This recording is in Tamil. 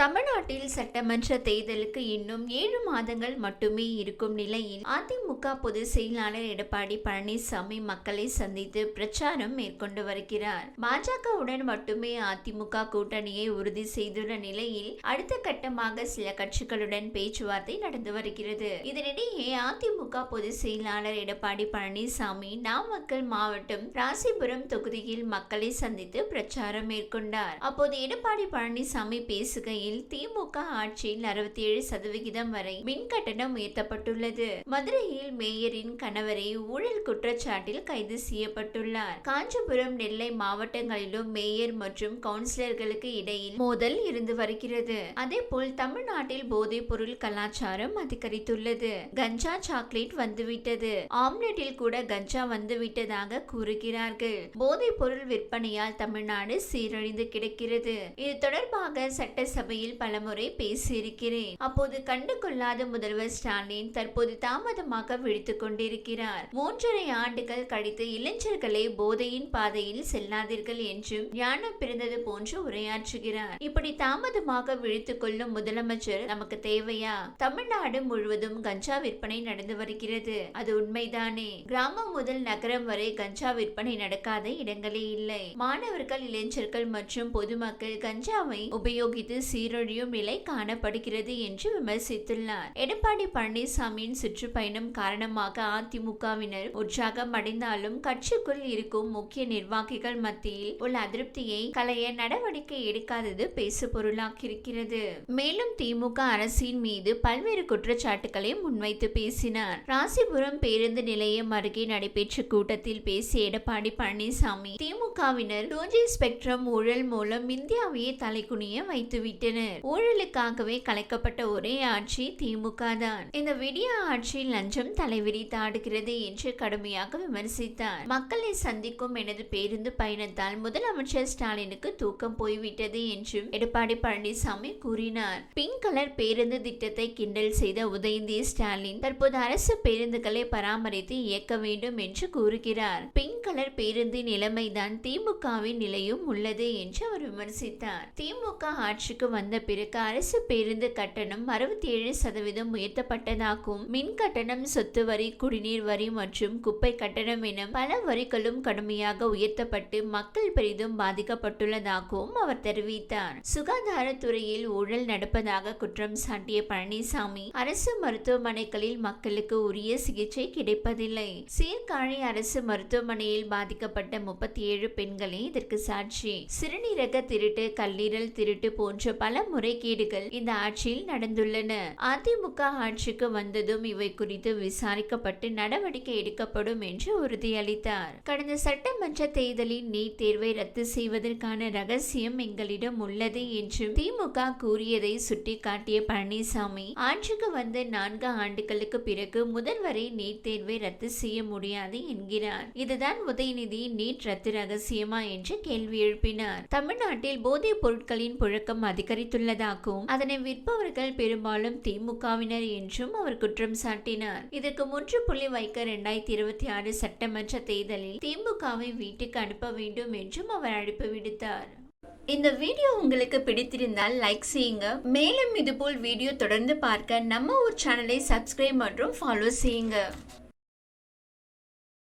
தமிழ்நாட்டில் சட்டமன்ற தேர்தலுக்கு இன்னும் ஏழு மாதங்கள் மட்டுமே இருக்கும் நிலையில் அதிமுக பொதுச் செயலாளர் எடப்பாடி பழனிசாமி மக்களை சந்தித்து பிரச்சாரம் மேற்கொண்டு வருகிறார். பாஜகவுடன் மட்டுமே அதிமுக கூட்டணியை உறுதி செய்துள்ள நிலையில் அடுத்த கட்டமாக சில கட்சிகளுடன் பேச்சுவார்த்தை நடந்து வருகிறது. இதனிடையே அதிமுக பொதுச் செயலாளர் எடப்பாடி பழனிசாமி நாமக்கல் மாவட்டம் ராசிபுரம் தொகுதியில் மக்களை சந்தித்து பிரச்சாரம் மேற்கொண்டார். அப்போது எடப்பாடி பழனிசாமி பேசுகையில் திமுக ஆட்சியில் அறுபத்தி ஏழு சதவிகிதம் வரை மின் கட்டணம் உயர்த்தப்பட்டுள்ளது. மதுரையில் மேயரின் கணவரை ஊழல் குற்றச்சாட்டில் கைது செய்யப்பட்டுள்ளார். காஞ்சிபுரம் நெல்லை மாவட்டங்களிலும் மேயர் மற்றும் கவுன்சிலர்களுக்கு இடையில் மோதல் இருந்து வருகிறது. அதேபோல் தமிழ்நாட்டில் போதைப் பொருள் கலாச்சாரம் அதிகரித்துள்ளது. கஞ்சா சாக்லேட் வந்துவிட்டது. ஆம்லெட்டில் கூட கஞ்சா வந்துவிட்டதாக கூறுகிறார்கள். போதைப் பொருள் விற்பனையால் தமிழ்நாடு சீரழிந்து கிடக்கிறது. இது தொடர்பாக சட்டசபை சட்டசபையில் பலமுறை பேசியிருக்கிறேன். அப்போது கண்டு கொள்ளாத முதல்வர் ஸ்டாலின் தற்போது தாமதமாக விழித்துக் கொண்டிருக்கிறார். மூன்றரை ஆண்டுகள் கழித்து இளைஞர்களை போதையின் பாதையில் செல்லாதீர்கள் என்றும் ஞானம் பிறந்தது போன்று உரையாற்றுகிறார். இப்படி தாமதமாக விழித்துக் கொள்ளும் முதலமைச்சர் நமக்கு தேவையா? தமிழ்நாடு முழுவதும் கஞ்சா விற்பனை நடந்து வருகிறது. அது உண்மைதானே? கிராமம் முதல் நகரம் வரை கஞ்சா விற்பனை நடக்காத இடங்களே இல்லை. மாணவர்கள் இளைஞர்கள் மற்றும் பொதுமக்கள் கஞ்சாவை உபயோகித்து சீர் சீரழியும் நிலை காணப்படுகிறது என்று விமர்சித்துள்ளார். எடப்பாடி பழனிசாமியின் சுற்றுப்பயணம் காரணமாக அதிமுகவினர் உற்சாகம் அடைந்தாலும் கட்சிக்குள் இருக்கும் முக்கிய நிர்வாகிகள் மத்தியில் உள்ள அதிருப்தியை களைய நடவடிக்கை எடுக்காதது பேசு பொருளாக்கியிருக்கிறது மேலும் திமுக அரசின் மீது பல்வேறு குற்றச்சாட்டுகளை முன்வைத்து பேசினார். ராசிபுரம் பேருந்து நிலையம் அருகே நடைபெற்ற கூட்டத்தில் பேசிய எடப்பாடி பழனிசாமி திமுகவினர் டூ ஜி ஸ்பெக்ட்ரம் ஊழல் மூலம் இந்தியாவையே தலைக்குனிய வைத்துவிட்டனர். ஊழலுக்காகவே கலைக்கப்பட்ட ஒரே ஆட்சி திமுக தான். இந்த விடிய ஆட்சி லஞ்சம் தலைவிரித்தாடுகிறது என்று கடுமையாக விமர்சித்தார். மக்களை சந்திக்கும் எனது பேருந்து பயணத்தால் முதலமைச்சர் ஸ்டாலினுக்கு தூக்கம் போய்விட்டது என்றும் எடப்பாடி பழனிசாமி கூறினார். பிங்க் கலர் பேருந்து திட்டத்தை கிண்டல் செய்த உதயநிதி ஸ்டாலின் தற்போது அரசு பேருந்துகளை பராமரித்து இயக்க வேண்டும் என்று கூறுகிறார். பிங்க் கலர் பேருந்தின் நிலைமைதான் திமுகவின் நிலையும் உள்ளது என்று அவர் விமர்சித்தார். திமுக ஆட்சிக்கு வந்த பிறகு அரசு பேருந்து கட்டணம் அறுபத்தி ஏழு சதவீதம் உயர்த்தப்பட்டதாகவும் மின் கட்டணம் சொத்து வரி குடிநீர் வரி மற்றும் குப்பை கட்டணம் என பல வரிகளும் கடுமையாக உயர்த்தப்பட்டு மக்கள் பெரிதும் பாதிக்கப்பட்டுள்ளதாகவும் அவர் தெரிவித்தார். சுகாதாரத்துறையில் ஊழல் நடப்பதாக குற்றம் சாட்டிய பழனிசாமி அரசு மருத்துவமனைகளில் மக்களுக்கு உரிய சிகிச்சை கிடைப்பதில்லை. சீர்காழி அரசு மருத்துவமனையில் பாதிக்கப்பட்ட முப்பத்தி ஏழு பெண்களே இதற்கு சாட்சி. சிறுநீரக திருட்டு கல்லீரல் திருட்டு போன்ற பல முறைகேடுகள் இந்த ஆட்சியில் நடந்துள்ளன. அதிமுக ஆட்சிக்கு வந்ததும் இவை குறித்து விசாரிக்கப்பட்டு நடவடிக்கை எடுக்கப்படும் என்று உறுதியளித்தார். கடந்த சட்டமன்ற தேர்தலில் நீட் தேர்வை ரத்து செய்வதற்கான ரகசியம் எங்களிடம் உள்ளது என்றும் திமுக கூறியதை சுட்டிக்காட்டிய பழனிசாமி ஆட்சிக்கு வந்த நான்கு ஆண்டுகளுக்கு பிறகு முதல்வரை நீட் தேர்வை ரத்து செய்ய முடியாது என்கிறார். இதுதான் உதயநிதி நீட் ரத்து ரகசியமா என்று கேள்வி எழுப்பினார். தமிழ்நாட்டில் போதைப் பொருட்களின் புழக்கம் அதிகரித்து அதிகரித்துள்ளதாகவும் அதனை விற்பவர்கள் பெரும்பாலும் திமுகவினர் என்றும் அவர் குற்றம் சாட்டினார். இதற்கு முற்றுப்புள்ளி வைக்க இரண்டாயிரத்தி இருபத்தி ஆறு சட்டமன்ற தேர்தலில் திமுகவை வீட்டுக்கு அனுப்ப வேண்டும் என்றும் அவர் அழைப்பு விடுத்தார். இந்த வீடியோ உங்களுக்கு பிடித்திருந்தால் லைக் செய்யுங்க. மேலும் இதுபோல் வீடியோ தொடர்ந்து பார்க்க நம்ம ஊர் சேனலை சப்ஸ்கிரைப் மற்றும் ஃபாலோ செய்யுங்க.